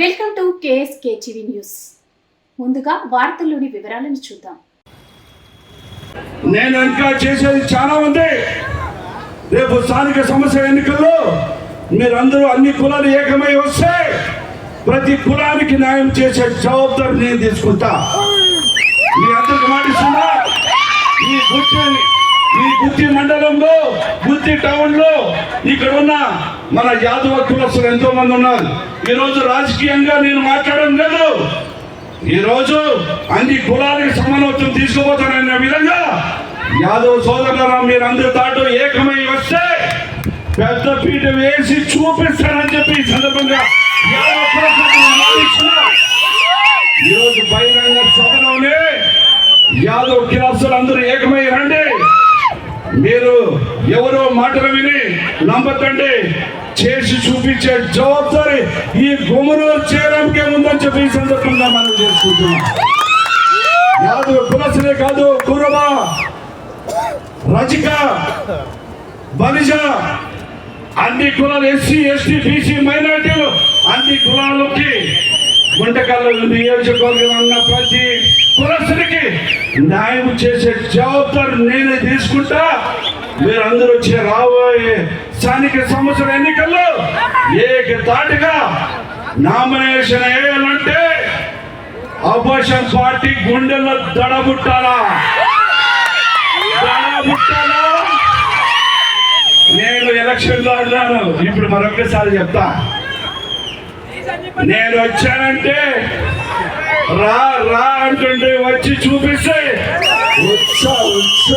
Welcome to KSK TV news. ముందుగా వార్తల్లోని వివరాలను చూద్దాం. నేను ఇంకా చేసేది చాలా ఉంది. రేపు స్థానిక సమస్య ఎన్నికల్లో మీరందరూ అన్ని కులాలు ఏకమై వస్తే ప్రతి కులానికి న్యాయం చేసే జవాబుదారి నేను తీసుకుంటా. మీ అందరికి మాటిస్తున్నా ఈ గుత్తి ఈ గుత్తి మండలంలో గుత్తి టౌన్లో ఇక్కడ ఉన్న మన యాదవ కులస్తులు ఎంతో మంది ఉన్నారు. ఈరోజు రాజకీయంగా నేను మాట్లాడడం లేదు. ఈరోజు అన్ని కులాలకు సమానత్వం తీసుకుపోతానన్న విధంగా యాదవ్ సోదరుల మీరందరూ దాటు ఏకమై వస్తే పెద్ద పీట వేసి చూపిస్తానని చెప్పి ఈ సందర్భంగా ఈరోజు ఈ రోజు బహిరంగ సభలోనే యాదవ్ కిలాసులు అందరూ ఏకమై రండి. మీరు ఎవరో మాటలు విని నమ్మకండి చేసి చూపించే జవాబారి ఈ గుమ్మరు చేయడానికే ఉందని చెప్పి ఈ సందర్భంగా మనం చేసుకుంటున్నాం. యాదవ కులసలే కాదు కురవ రజిక బలిజ అన్ని కులాలు ఎస్సీ ఎస్టీ బీసీ మైనార్టీలు అన్ని కులాలకి గుంటకల్లు నియోజకవర్గం ఉన్న ప్రతి కులస్తునికి న్యాయం చేసే జవాబారు నేనే తీసుకుంటా. మీరు అందరూ వచ్చే రాబోయే స్థానిక సంవత్సర ఎన్నికల్లో ఏక తాటిగా నామినేషన్ వేయాలంటే అపోజిషన్ పార్టీ గుండెల్లో దడబుట్టాలా? దడబుట్టాలా? నేను ఎలక్షన్లో అన్నాను ఇప్పుడు మరొకసారి చెప్తా. నేను వచ్చానంటే రా రా అంటుంటే వచ్చి చూపిస్తే ఉత్స ఉత్స